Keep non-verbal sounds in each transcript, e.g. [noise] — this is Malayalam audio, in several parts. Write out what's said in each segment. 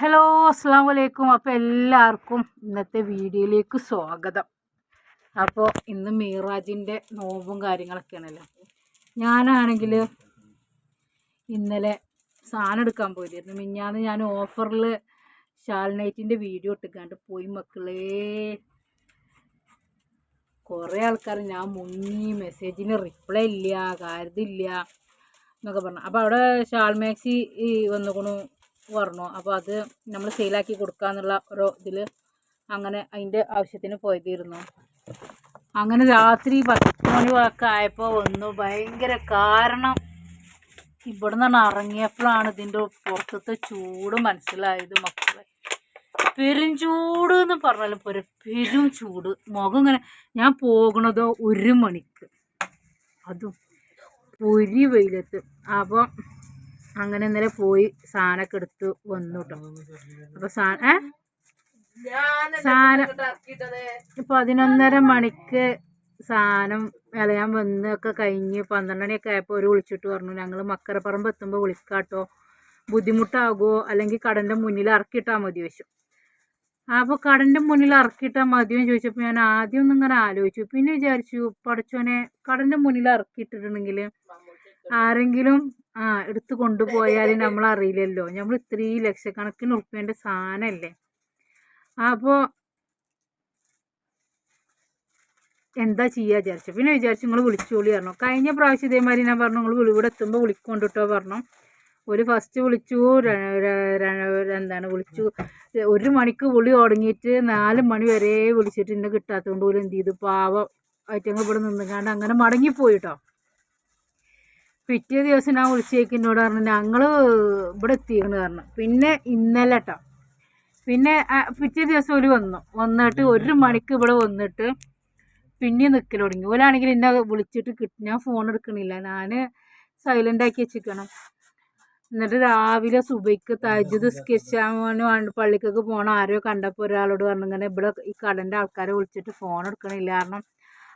ഹലോ അസ്സാം വലൈക്കും അപ്പോൾ എല്ലാവർക്കും ഇന്നത്തെ വീഡിയോയിലേക്ക് സ്വാഗതം. അപ്പോൾ ഇന്ന് മീറാജിന്റെ നോമ്പും കാര്യങ്ങളൊക്കെയാണല്ലോ. ഞാനാണെങ്കിൽ ഇന്നലെ സാധനം എടുക്കാൻ പോയിരുന്നു. മിഞ്ഞാന്ന് ഞാൻ ഓഫറിൽ ഷാൽ നൈറ്റിന്റെ വീഡിയോ ഇട്ടിക്കാണ്ട് പോയി. മക്കളേ കുറേ ആൾക്കാർ ഞാൻ മുങ്ങി. മെസ്സേജിന് റിപ്ലൈ ഇല്ല കാര്യമില്ല എന്നൊക്കെ പറഞ്ഞു. അപ്പോൾ അവിടെ ഷാൾ മാക്സി വന്നുകൊണു പറഞ്ഞു അപ്പോൾ അത് നമ്മൾ സെയിലാക്കി കൊടുക്കാന്നുള്ള ഒരു ഇതിൽ അങ്ങനെ അതിന്റെ ആവശ്യത്തിന് പോയതിരുന്നു. അങ്ങനെ രാത്രി പത്ത് മണി വാക്ക് ആയപ്പോൾ വന്നു. ഭയങ്കര കാരണം ഇവിടെ നിന്നാണ് ഇറങ്ങിയപ്പോഴാണ് ഇതിന്റെ പുറത്തത്തെ ചൂട് മനസ്സിലായത് മക്കളെ. പെരും ചൂട് എന്ന് പറഞ്ഞാലും പോരെ പെരും ചൂട്. മുഖം ഇങ്ങനെ ഞാൻ പോകണതോ ഒരു മണിക്ക്. അതും പൊരി വെയിലത്ത്. അപ്പം അങ്ങനെ ഇന്നലെ പോയി സാധനമൊക്കെ എടുത്ത് വന്നു കേട്ടോ അപ്പൊ സാ ഏ? സാധനം പതിനൊന്നര മണിക്ക് സാധനം വിളയാൻ വന്ന് ഒക്കെ കഴിഞ്ഞ് പന്ത്രണ്ട് മണിയൊക്കെ ആയപ്പോൾ ഒരു വിളിച്ചിട്ട് പറഞ്ഞു ഞങ്ങൾ മക്കരപ്പറമ്പ് എത്തുമ്പോൾ വിളിക്കാട്ടോ. ബുദ്ധിമുട്ടാകുമോ അല്ലെങ്കിൽ കടന്റെ മുന്നിൽ ഇറക്കിയിട്ടാൽ മതി ചോദിച്ചു. അപ്പോൾ കടന്റെ മുന്നിൽ ഇറക്കിയിട്ടാൽ മതിയെന്ന് ചോദിച്ചപ്പോൾ ഞാൻ ആദ്യം ഒന്നും ഇങ്ങനെ ആലോചിച്ചു. പിന്നെ വിചാരിച്ചു പഠിച്ചോനെ കടന്റെ മുന്നിൽ ഇറക്കിയിട്ടിട്ടുണ്ടെങ്കിൽ ആരെങ്കിലും ആ എടുത്തു കൊണ്ടുപോയാൽ നമ്മൾ അറിയില്ലല്ലോ നമ്മൾ ഇത്രയും ലക്ഷക്കണക്കിന് ഉറുപ്പ്യന്റെ സാധനമല്ലേ അപ്പോൾ എന്താ ചെയ്യുക വിചാരിച്ചു. പിന്നെ വിചാരിച്ചു നിങ്ങൾ വിളിച്ചോളി പറഞ്ഞു. കഴിഞ്ഞ പ്രാവശ്യം ഇതേമാതിരി ഞാൻ പറഞ്ഞു നിങ്ങൾ ഇവിടെ എത്തുമ്പോൾ വിളിക്കൊണ്ടിട്ടോ പറഞ്ഞു. ഒരു ഫസ്റ്റ് വിളിച്ചു എന്താണ് വിളിച്ചു ഒരു മണിക്ക് വിളി തുടങ്ങിയിട്ട് നാല് മണി വരെ വിളിച്ചിട്ട് എന്നെ കിട്ടാത്തതുകൊണ്ട് പോലും എന്ത് ചെയ്തു? പാവം ആയിട്ടങ്ങ് ഇവിടെ നിന്നുകാണ്ട് അങ്ങനെ മടങ്ങിപ്പോയി കേട്ടോ പിറ്റേ ദിവസം ഞാൻ വിളിച്ചേക്ക് എന്നോട് പറഞ്ഞു ഞങ്ങൾ ഇവിടെ എത്തിയെന്ന് പറഞ്ഞു. പിന്നെ ഇന്നലെ കേട്ടോ പിന്നെ പിറ്റേ ദിവസം ഒരു വന്നു. വന്നിട്ട് ഒരു മണിക്ക് ഇവിടെ വന്നിട്ട് പിന്നെ നിൽക്കൽ തുടങ്ങി. ഓലാണെങ്കിൽ എന്നെ വിളിച്ചിട്ട് കിട്ടി ഞാൻ ഫോൺ എടുക്കണില്ല. ഞാൻ സൈലന്റ് ആക്കി വെച്ചിരിക്കണം. എന്നിട്ട് രാവിലെ സുബൈക്ക് തജ്ജുദ് സ്കെച്ചാൻ വേണ്ടി പള്ളിക്കൊക്കെ പോകണം ആരോ കണ്ടപ്പോൾ ഒരാളോട് പറഞ്ഞു ഇങ്ങനെ ഇവിടെ ഈ കടന്റെ ആൾക്കാരെ വിളിച്ചിട്ട് ഫോൺ എടുക്കണില്ല കാരണം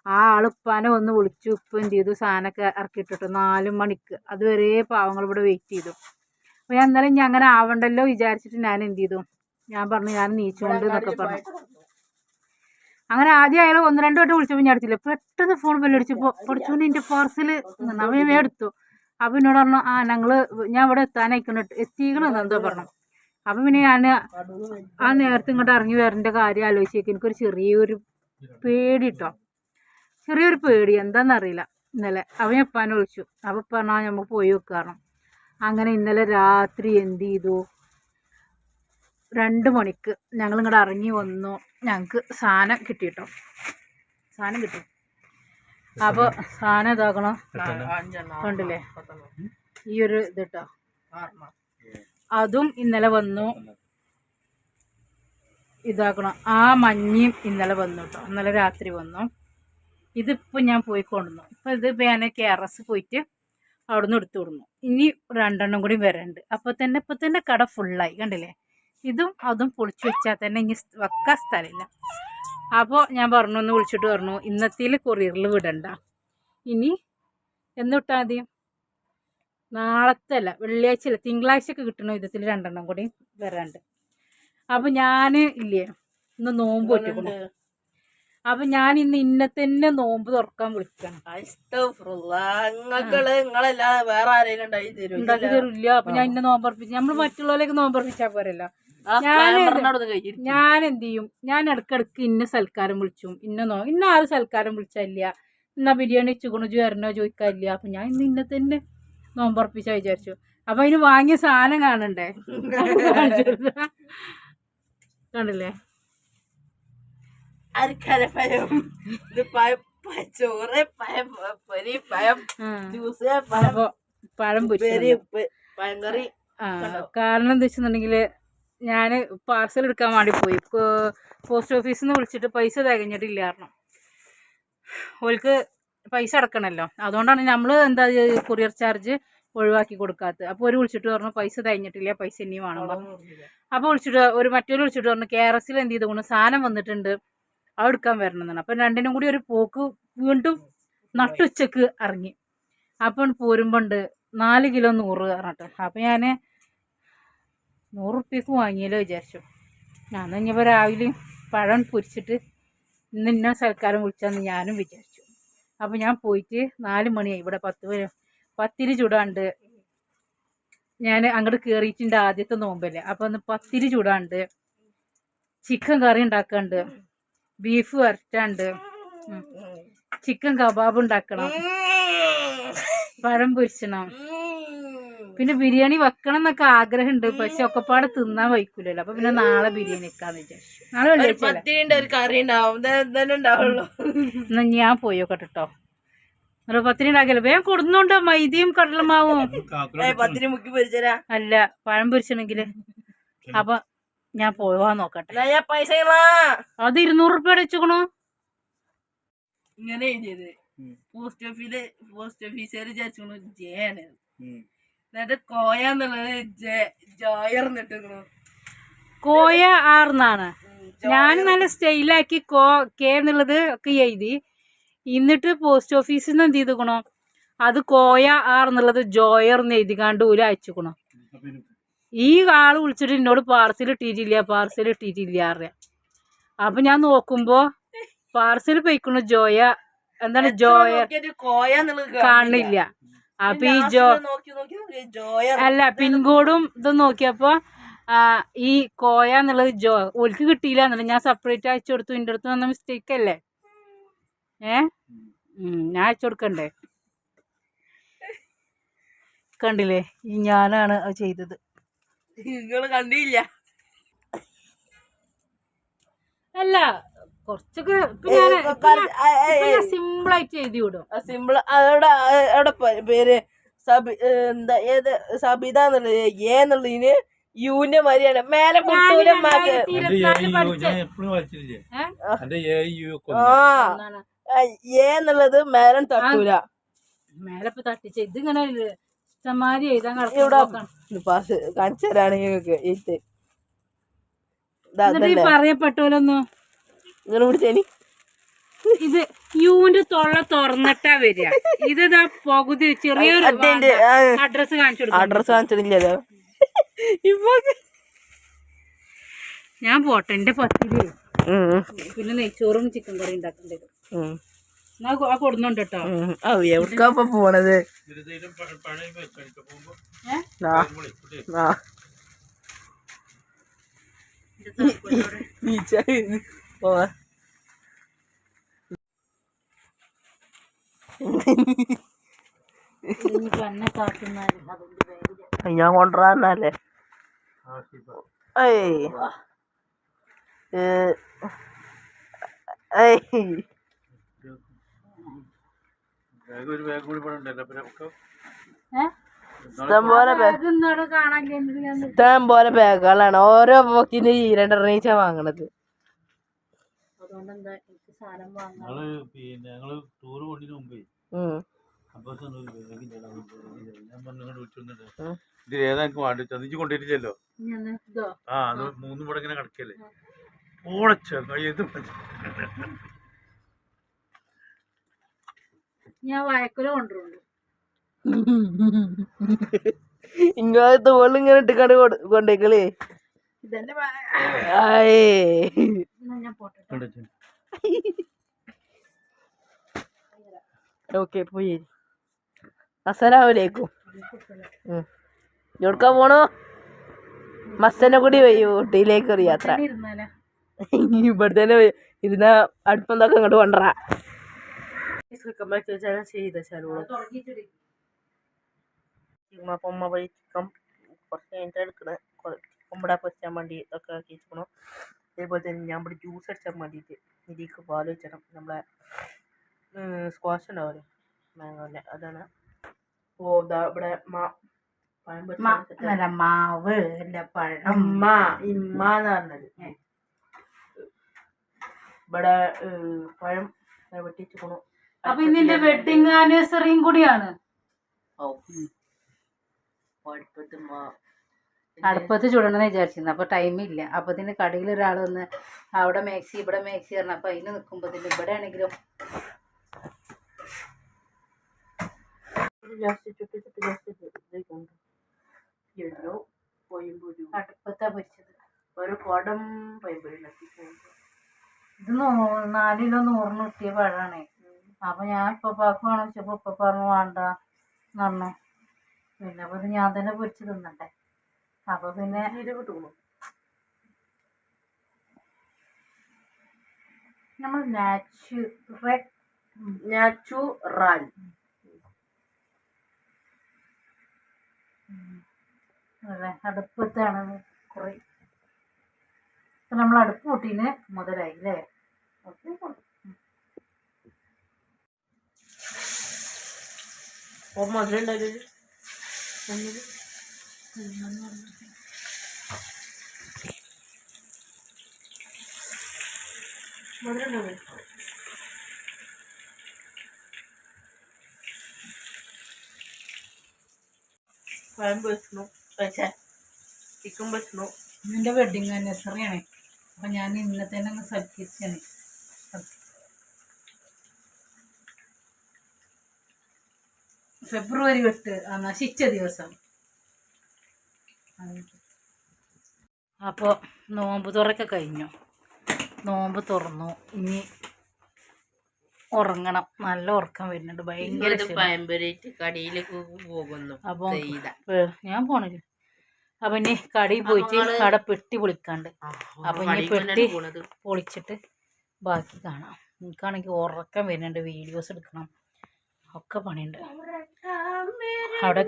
ആ ആൾ ഉപ്പാനെ ഒന്ന് വിളിച്ചു ഉപ്പ് എന്ത് ചെയ്തു? സാധനമൊക്കെ ഇറക്കിയിട്ടിട്ടു. നാല് മണിക്ക്. അതുവരെ പാവങ്ങൾ ഇവിടെ വെയിറ്റ് ചെയ്തു. അപ്പോൾ ഞാൻ എന്തായാലും ഞാൻ അങ്ങനെ ആവണ്ടല്ലോ വിചാരിച്ചിട്ട് ഞാൻ എന്ത് ചെയ്തു? ഞാൻ പറഞ്ഞു ഞാൻ നീച്ചുകൊണ്ട് എന്നൊക്കെ പറഞ്ഞു. അങ്ങനെ ആദ്യം അയാൾ ഒന്ന് രണ്ട് വട്ടം വിളിച്ചപ്പോൾ ഞാൻ എടുത്തില്ല പെട്ടെന്ന് ഫോൺ ബെല്ലടിച്ചപ്പോൾ പഠിച്ചുകൊണ്ട് എന്റെ പാർസൽ അവൻ എടുത്തു. അപ്പം എന്നോട് പറഞ്ഞു ആ ഞങ്ങൾ ഞാൻ ഇവിടെ എത്താനായിക്കണം. എത്തിക്കണം എന്തോ പറഞ്ഞു. അപ്പം പിന്നെ ഞാൻ ആ നേരത്തെ ഇങ്ങോട്ട് ഇറങ്ങി വരേണ്ട കാര്യം ആലോചിച്ചേക്ക്. എനിക്കൊരു ചെറിയൊരു പേടി കേട്ടോ ചെറിയൊരു പേടി. എന്താണെന്നറിയില്ല ഇന്നലെ അവൻ എപ്പാനെ വിളിച്ചു. അപ്പം പറഞ്ഞാൽ നമുക്ക് പോയി വെക്കാറണം അങ്ങനെ ഇന്നലെ രാത്രി എന്ത് ചെയ്തു? രണ്ട് മണിക്ക് ഞങ്ങൾ ഇങ്ങോട്ട് ഇറങ്ങി വന്നു. ഞങ്ങൾക്ക് സാധനം കിട്ടിയിട്ടോ സാധനം കിട്ടി. അപ്പോൾ സാധനം ഇതാക്കണം? കണ്ടില്ലേ? ഈ ഒരു ഇത് കേട്ടോ അതും ഇന്നലെ വന്നു. ഇതാക്കണം. ആ മഞ്ഞയും ഇന്നലെ വന്നു കേട്ടോ ഇന്നലെ രാത്രി വന്നു. ഇതിപ്പോൾ ഞാൻ പോയി കൊണ്ടുവന്നു അപ്പോൾ ഇത് ഇപ്പോൾ ഞാൻ കെ ആർ എസ് പോയിട്ട് അവിടെ നിന്ന് എടുത്തു കൊടുന്നു. ഇനി രണ്ടെണ്ണം കൂടി വരണ്ട്. അപ്പോൾ തന്നെ ഇപ്പോൾ തന്നെ കട ഫുള്ളായി കണ്ടില്ലേ? ഇതും അതും പൊളിച്ചു വെച്ചാൽ തന്നെ ഇനി വെക്കാൻ സ്ഥലമില്ല. അപ്പോൾ ഞാൻ പറഞ്ഞു ഒന്ന് വിളിച്ചിട്ട് പറഞ്ഞു ഇന്നത്തേൽ കൊറിയറിൽ വിടണ്ട. ഇനി എന്നിട്ടാ ആദ്യം നാളത്തെ അല്ല വെള്ളിയാഴ്ച അല്ല തിങ്കളാഴ്ചയൊക്കെ കിട്ടണോ വിധത്തിൽ രണ്ടെണ്ണം കൂടി വരാണ്ട്. അപ്പോൾ ഞാൻ ഇല്ലേ ഇന്ന് നോമ്പ് പറ്റിക്കണം അപ്പം ഞാൻ ഇന്ന് ഇന്നെ തന്നെ നോമ്പ് തുറക്കാൻ വിളിക്കണം. വേറെ ആരെങ്കിലും ഉണ്ടാക്കി തരില്ല. അപ്പൊ ഞാൻ ഇന്നെ നോമ്പറപ്പിച്ച് നമ്മൾ മറ്റുള്ളവരെയൊക്കെ നോമ്പറപ്പിച്ചാ പോരല്ലോ. ഞാൻ എന്ത് ചെയ്യും? ഞാൻ ഇടക്കിടക്ക് ഇന്ന സൽക്കാരം വിളിച്ചു ഇന്ന നോ ഇന്ന ആരും സൽക്കാരം വിളിച്ചില്ല. എന്നാ ബിരിയാണി വെച്ചുകൊണ്ടു വരണോ ചോദിക്കാനില്ല അപ്പൊ ഞാൻ ഇന്ന് ഇന്നെ തന്നെ നോമ്പറപ്പിച്ചാ വിചാരിച്ചു. അപ്പൊ അതിന് വാങ്ങിയ സാധനം കാണണ്ടേ? [laughs] [laughs] കണ്ടില്ലേ? അരക്കര പഴം ഇത് പഴം ചോറ് പഴം പൊരി പഴം. ജ്യൂസ് പഴം പഴം പൊരി ഉപ്പ് പഴങ്കറി കാരണം എന്താ വെച്ചിട്ടുണ്ടെങ്കിൽ ഞാൻ പാർസൽ എടുക്കാൻ വേണ്ടി പോയി. പോസ്റ്റ് ഓഫീസിൽ നിന്ന് വിളിച്ചിട്ട് പൈസ തികഞ്ഞിട്ടില്ല കാരണം ഓൾക്ക് പൈസ അടക്കണമല്ലോ അതുകൊണ്ടാണ് നമ്മൾ എന്താ കൊറിയർ ചാർജ് ഒഴിവാക്കി കൊടുക്കാത്തത്. അപ്പോൾ ഒരു വിളിച്ചിട്ട് പറഞ്ഞു പൈസ തികഞ്ഞിട്ടില്ല പൈസ ഇനിയും വേണം അപ്പോൾ വിളിച്ചിട്ട് ഒരു മറ്റൊരു വിളിച്ചിട്ട് പറഞ്ഞു കെ ആർ എസിൽ എന്ത് ചെയ്തു? സാധനം വന്നിട്ടുണ്ട്. അത് എടുക്കാൻ വരണമെന്നാണ്. അപ്പം രണ്ടിനും കൂടി ഒരു പോക്ക് വീണ്ടും നട്ടുച്ചക്ക് ഇറങ്ങി. അപ്പം പോരുമ്പോണ്ട് നാല് കിലോ നൂറ് പറഞ്ഞിട്ട്. അപ്പം ഞാൻ നൂറ് റുപ്യക്ക് വാങ്ങിയല്ലോ വിചാരിച്ചു. ഞാൻ ഇനിയിപ്പോൾ രാവിലെ പഴം പൊരിച്ചിട്ട് ഇന്ന് ഇന്ന സൽക്കാരം വിളിച്ചാന്ന് ഞാനും വിചാരിച്ചു. അപ്പം ഞാൻ പോയിട്ട് നാല് മണിയായി. ഇവിടെ പത്ത് മണി പത്തിരി ചൂടാണ്ട് ഞാൻ അങ്ങോട്ട് കയറിയിട്ടുണ്ട് ആദ്യത്തെ നോമ്പല്ലേ. അപ്പം ഒന്ന് പത്തിരി ചൂടാണ്ട് ചിക്കൻ കറി ഉണ്ടാക്കാണ്ട് ബീഫ് വരട്ടാണ്ട്. ചിക്കൻ കബാബ് ഉണ്ടാക്കണം. പഴം പൊരിച്ചണം. പിന്നെ ബിരിയാണി വെക്കണം എന്നൊക്കെ ആഗ്രഹമുണ്ട്. പക്ഷെ ഒക്കെപ്പാടെ തിന്നാൻ വയ്ക്കൂലല്ലോ അപ്പൊ പിന്നെ നാളെ ബിരിയാണി വെക്കാന്ന് വിചാരിച്ചു. നാളെ കറി എന്നാ ഞാൻ പോയോക്കട്ടെ കേട്ടോ പത്തിരി ഉണ്ടാക്കിയല്ലോ വേഗം കൊടുന്നുണ്ടോ മൈദയും കടലമാവും. പത്തിരി മുക്കി പൊരിച്ചരാ. അല്ല പഴം പൊരിച്ചണെങ്കിൽ. അപ്പൊ ഞാൻ പോവാൻ നോക്കട്ടെ. പൈസ അത് ഇരുന്നൂറ് റുപ്യ വെച്ചുക്കണോ ഇങ്ങനെ എഴുതിയത്. പോസ്റ്റ് ഓഫീസിൽ പോസ്റ്റ് ഓഫീസുകാർ വിചാരിച്ചു ജെ ആണ്. എന്നിട്ട് കോയ എന്നുള്ളത് ജോയർ എന്നിട്ടിക്കണു കോയ ആർന്നാണ് ഞാൻ നല്ല സ്റ്റൈലാക്കി കോ കെ എന്നുള്ളത് ഒക്കെ എഴുതി. എന്നിട്ട് പോസ്റ്റ് ഓഫീസിൽ നിന്ന് എന്ത് ചെയ്തുക്കണോ അത് കോയ ആർ എന്നുള്ളത് ജോയർ എന്ന് എഴുതിക്കാണ്ട് ഒരു അയച്ചുക്കണോ. ഈ ആൾ വിളിച്ചിട്ട് എന്നോട് പാർസൽ ഇട്ടിട്ടില്ല പാർസൽ ഇട്ടിട്ടില്ല അറിയാം അപ്പൊ ഞാൻ നോക്കുമ്പോ പാർസൽ പോയിക്കണു ജോയ. എന്താണ് ജോയ? കാണില്ല അപ്പൊ ഈ ജോ അല്ല പിൻകോഡും ഇതും നോക്കിയപ്പോ ഈ കോയ എന്നുള്ളത് ജോ ഓൽക്ക് കിട്ടിയില്ല എന്നുള്ളത് ഞാൻ സെപ്പറേറ്റ് അയച്ചു കൊടുത്തു. എന്റെ അടുത്ത് വന്ന മിസ്റ്റേക്ക് അല്ലേ? ഏ? ഞാൻ അയച്ചു കൊടുക്കണ്ടേ? കണ്ടില്ലേ? ഈ ഞാനാണ് അത് ചെയ്തത്. നിങ്ങൾ കണ്ടില്ല. അല്ല കൊറച്ചൊക്കെ സിമ്പിൾ ആയിട്ട് എഴുതി വിടും. സിമ്പിൾ അവിടെ അവിടെ പേര് സബി എന്താ ഏത് സബിത എന്നുള്ളത് എ എന്നുള്ളതിന് യുവിന്റെ മരിയാണ് മേലെ ഏന്നുള്ളത് എന്നുള്ളത് മേലെ തട്ടൂല. മേലെ തട്ടിച്ച തട്ടിച്ച്. ഇതിങ്ങനെ എഴുതാൻ കിടക്കും പാസ് കാണിച്ചു തരാണ് നിങ്ങൾക്ക് ഇത് പറയപ്പെട്ടോലൊന്നും നിങ്ങൾ യൂന്റെ തൊള്ള തുറന്നിട്ടാ വരിക. ഇത് പകുതി ചെറിയൊരു അഡ്രസ് കാണിച്ചു അഡ്രസ് കാണിച്ചിട്ടില്ലല്ലോ ഇപ്പൊ ഞാൻ പോട്ടെ എന്റെ പത്തിരി. പിന്നെ നെയ്ച്ചോറും ചിക്കൻ കറി ഉണ്ടാക്കേണ്ടി വരും. കൊടുന്നുണ്ട് കേട്ടോ ഉം. ആ എവിടക്കാ ഇപ്പൊ പോണത്? ഞാൻ പഴയ കഴിക്കാൻ പോകുമ്പോ ഇഷ്ടം പോലെ ബാഗുകളാണ് ഓരോ പോക്കിന് ഈ രണ്ടെണ്ണീച്ച വാങ്ങണത്. അതുകൊണ്ട് എനിക്ക് സാധനം വാങ്ങാൻ. ഞങ്ങൾ പിന്നെ ഞങ്ങൾ ടൂറ് കൊണ്ടിന് മുമ്പേ ഉം. അപ്പൊ ഞാൻ പറഞ്ഞു വിളിച്ചു വന്നിട്ട് ഉം. ഇത് ഏതാ എനിക്ക് വേണ്ടി ചതിച്ച് കൊണ്ടിരിച്ചല്ലോ ഞാൻ ഇതോ? ആ അത് മൂന്നും ഇവിടെ ഇങ്ങനെ കിടക്കല്ലേ? ഓടച്ച ഇത് ഞാൻ വയക്കുല കൊണ്ടുവരുള്ളൂ ഇങ്ങനെ തോളിൽ ഇങ്ങനെ ഇട്ടിക്കാണ്ട് കൊണ്ടേക്കളേ ഇതെന്റെ ഞാൻ പോട്ടെ ഓക്കെ പോയി. അസലാമലേക്കും എവിടുക്കാ പോണോ? മസ്സനെ കൂടി വയ്യോ ഊട്ടിയിലേക്ക് ഒരു യാത്ര. ഇവിടെ തന്നെ ഇരുന്ന തൊക്കെ ഇങ്ങോട്ട് കൊണ്ടുവരാ. ചെയ്ത ശാലൂടെ തുടങ്ങിയിട്ടിടി അപ്പം അമ്മ പോയി ചിക്കൻ കുറച്ച് കഴിഞ്ഞിട്ട് എടുക്കണേ. ഇവിടെ പൊരിച്ചാൻ വേണ്ടി ഇതൊക്കെ ആക്കി വെച്ചിക്കണം അതേപോലെ തന്നെ ഞാൻ ഇവിടെ ജ്യൂസ് അടിച്ചാൻ വേണ്ടിയിട്ട് ഇതിലേക്ക് പാൽ വെച്ചണം നമ്മളെ സ്ക്വാഷ് ഉണ്ടാവില്ലേ മാങ്ങോന്റെ അതാണ്. ഓ ഇതാ ഇവിടെ മാ പഴം പൊരിച്ച മാവ് അല്ല പഴം. അമ്മ ഇമ്മ എന്ന് പറഞ്ഞത് ഇവിടെ പഴം വെട്ടിച്ചിക്കണു അപ്പൊ ഇന്ന് എന്റെ വെഡിങ് ആനിവേഴ്സറിയും കൂടിയാണ്. അടുപ്പത്ത് ചുടണമെന്ന് വിചാരിച്ചിരുന്നു. അപ്പൊ ടൈം ഇല്ല. അപ്പൊ ഇതിന് കടയിൽ ഒരാൾ വന്ന് അവിടെ മേക്സി ഇവിടെ മാക്സി പറഞ്ഞു അപ്പൊ അതിന് നിൽക്കുമ്പോ ഇവിടെ ആണെങ്കിലും അടുപ്പത്താ പൊരിച്ചത്. ഒരു കുടം പൈമ്പൊരി ഇത് നാലിലോ നൂറിന് കിട്ടിയ പഴാണേ. അപ്പൊ ഞാൻ ഇപ്പപ്പാക്ക് വേണം വെച്ചപ്പോൾ ഉപ്പ പറഞ്ഞു വേണ്ട എന്ന് പറഞ്ഞു പിന്നെ അപ്പൊ ഇത് ഞാൻ തന്നെ പൊരിച്ച് തിന്നണ്ടേ അപ്പൊ പിന്നെ നമ്മൾ നാച്ചുറൽ നാച്ചുറൽ അതെ അടുപ്പത്താണ് കുറെ. ഇപ്പൊ നമ്മൾ അടുപ്പ് കൂട്ടീന് മുതലായി അല്ലേ? ഓ മധുരം ഉണ്ടാവില്ല മധുരം ഉണ്ടാവില്ല പഴം വെച്ചാ ചിക്കൻ പൊരിച്ചു നിന്റെ വെഡിങ് ആനിവേഴ്സറിയാണ് അപ്പൊ ഞാൻ ഇന്നത്തെ തന്നെ ഒന്ന് സൽക്കരിച്ചാണ് ഫെബ്രുവരി എട്ട് ആ നശിച്ച ദിവസം. അപ്പോൾ നോമ്പ് തുറക്കെ കഴിഞ്ഞു. നോമ്പ് തുറന്നു. ഇനി ഉറങ്ങണം. നല്ല ഉറക്കം വരുന്നുണ്ട്. ഭയങ്കര കടയിലേക്ക് പോകുന്നു. അപ്പം ഞാൻ പോണില്ല. അപ്പൊ ഇനി കടയിൽ പോയിട്ട് കട പെട്ടി പൊളിക്കാണ്ട്. അപ്പൊ ഇനി പെട്ടി പൊളിച്ചിട്ട് ബാക്കി കാണാം. എനിക്കാണെങ്കിൽ ഉറക്കം വരുന്നുണ്ട്. വീഡിയോസ് എടുക്കണം. ഒക്കെ പണിയുണ്ട്. അവിടെ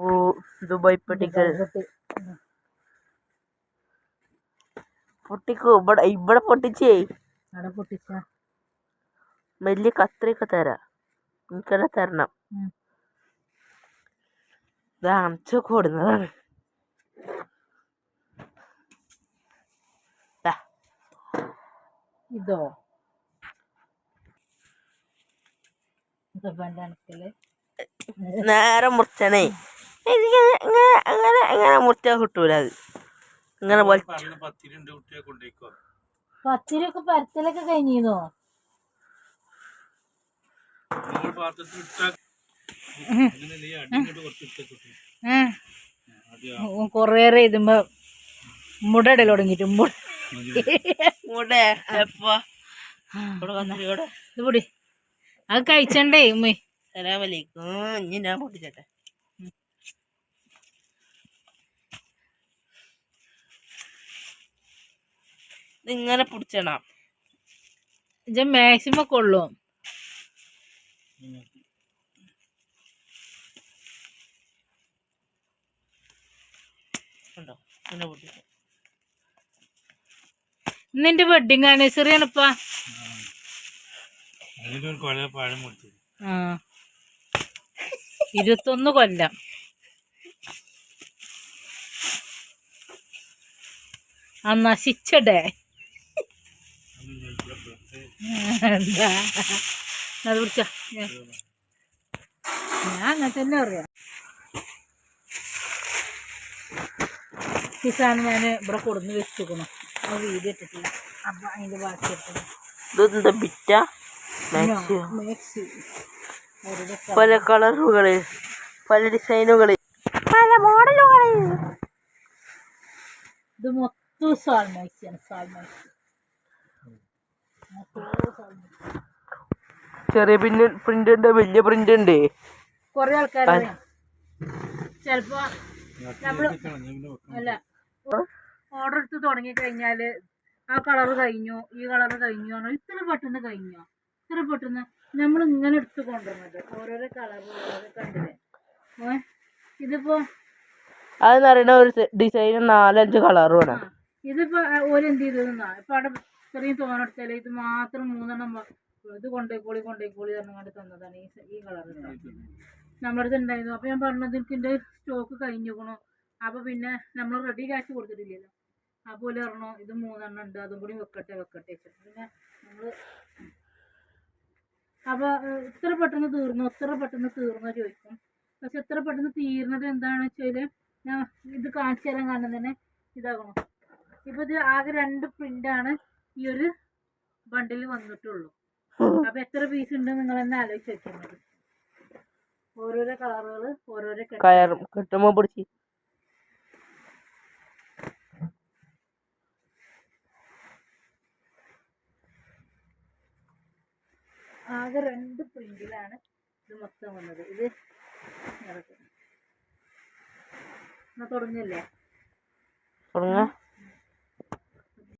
ഓ ദുബായ് പെട്ടിക്കൽ പൊട്ടിക്കോ. ഇവിടെ ഇവിടെ പൊട്ടിച്ചേ. അവിടെ പൊട്ടിച്ച? വലിയ കത്രിയൊക്കെ തരാം. എനിക്കെന്നെ തരണം. ഇത് അണച്ചൊക്കെ ഓടുന്നതാണ്. ഇതോ ഇതപ്പോ എന്റെ അണക്കൽ നേരെ മുറിച്ചണേ. ഇതിങ്ങനെ ഇങ്ങനെ അങ്ങനെ അങ്ങനെ മുറിച്ചാൽ കിട്ടൂല അത്. ഇങ്ങനെ പത്തിരിയൊക്കെ പരത്തലൊക്കെ കഴിഞ്ഞിരുന്നോ? കൊറേറെ ഇതുമ്പോ മുട ഇടൽ തുടങ്ങിട്ട് മുട ഇവിടെ എപ്പോ ഇവിടെ. കത്രിയോടെ ഇത് പൊടി. അത് കഴിച്ചണ്ടേ ഉമ്മേ. സലാമലൈക്കും ഇനി ഞാൻ പൊട്ടിച്ചട്ടെ. ഇങ്ങനെ പിടിച്ചണം. ഇത് മാക്സിമം കൊള്ളും കണ്ടോ? ഇങ്ങനെ പൊട്ടിച്ചു. നിന്റെ വെഡിങ് ആനിവേഴ്സറി ആണിപ്പാ അതിനൊരു കൊല പഴം മുറിച്ചു ആ. ഇരുപത്തൊന്ന് കൊല്ലം. ആ നശിച്ചടേ. എന്താ? അത് പിടിച്ച. ഞാൻ അങ്ങനെ തന്നെ അറിയാം ഈ സാധനം ഞാൻ ഇവിടെ കൊടുന്ന് വെച്ചിരിക്കണം അത് വീഡിയോ ഇട്ടിട്ടില്ല അപ്പം അതിന്റെ ബാക്കി ഇട്ടത് ഇതെന്താ ബിറ്റ? പല കളറുകൾ പല ഡിസൈനുകൾ. പല മോഡലുകൾ. ഇത് മൊത്തം സാൽ മാക്സിയാണ് സാൽ മാക്സി. ചെറിയ പിന്നെ പ്രിന്റ് ഉണ്ട് വലിയ പ്രിന്റ് ഉണ്ട് കൊറേ ആൾക്കാർ ചെലപ്പോ നമ്മൾ അല്ല ഓർഡർ എടുത്ത് തുടങ്ങി കഴിഞ്ഞാൽ ആ കളർ കഴിഞ്ഞു ഈ കളർ കഴിഞ്ഞു ഇത്ര പെട്ടെന്ന് കഴിഞ്ഞോ. ഇത്ര പെട്ടെന്ന് നമ്മൾ ഇങ്ങനെ എടുത്ത് കൊണ്ടുവന്നത് ഓരോരോ കളർ ഓരോരോ കണ്ടില്ലേ ഏ? ഇതിപ്പോ അതെന്ന് പറയുന്ന ഒരു ഡിസൈന് നാലഞ്ച് കളറുമാണ് വേണം ഇതിപ്പോ ഓര് എന്ത് ചെയ്തതെന്നാ ഇപ്പൊ അവിടെ ഇത്രയും തോനെടുത്താൽ ഇത് മാത്രം മൂന്നെണ്ണം ഇത് കൊണ്ടേക്കോളി കൊണ്ടേക്കോളി പറഞ്ഞുകൊണ്ട് തന്നതാണ് ഈ ഈ കളർ നമ്മുടെ അടുത്ത് ഉണ്ടായിരുന്നു. അപ്പൊ ഞാൻ പറഞ്ഞത് എനിക്ക് എന്റെ സ്റ്റോക്ക് കഴിഞ്ഞിക്കണു അപ്പൊ പിന്നെ നമ്മൾ റെഡി കാശ് കൊടുത്തിട്ടില്ലല്ലോ. അപ്പൊ ഓൽ പറഞ്ഞു ഇത് മൂന്നെണ്ണം ഉണ്ട് അതും കൂടി വെക്കട്ടെ വെക്കട്ടെ. പിന്നെ നമ്മൾ അപ്പൊ എത്ര ഇത്ര പെട്ടെന്ന് തീർന്നു? ഇത്ര പെട്ടെന്ന് തീർന്നു ചോദിക്കും. പക്ഷെ ഇത്ര പെട്ടെന്ന് തീർന്നത് എന്താണെന്ന് വെച്ചാൽ ഞാൻ ഇത് കാണിച്ചു തരാൻ കാരണം തന്നെ ഇതാകണം ഇപ്പൊ ഇത് ആകെ രണ്ട് പ്രിന്റാണ് ഈ ഒരു ബണ്ടിൽ വന്നിട്ടുള്ളൂ. അപ്പൊ എത്ര പീസ് ഉണ്ട് നിങ്ങൾ തന്നെ ആലോചിച്ച് വെക്കുന്നത് ഓരോരോ കളറുകൾ ഓരോരോ കെട്ട്. കയറും കിട്ടുമ്പോ പിടിച്ച്. ആകെ രണ്ട് പ്രിന്റിലാണ് ഇത് മൊത്തം വന്നത്. ഇത് തുടങ്ങല്ലേ തുടങ്ങാം.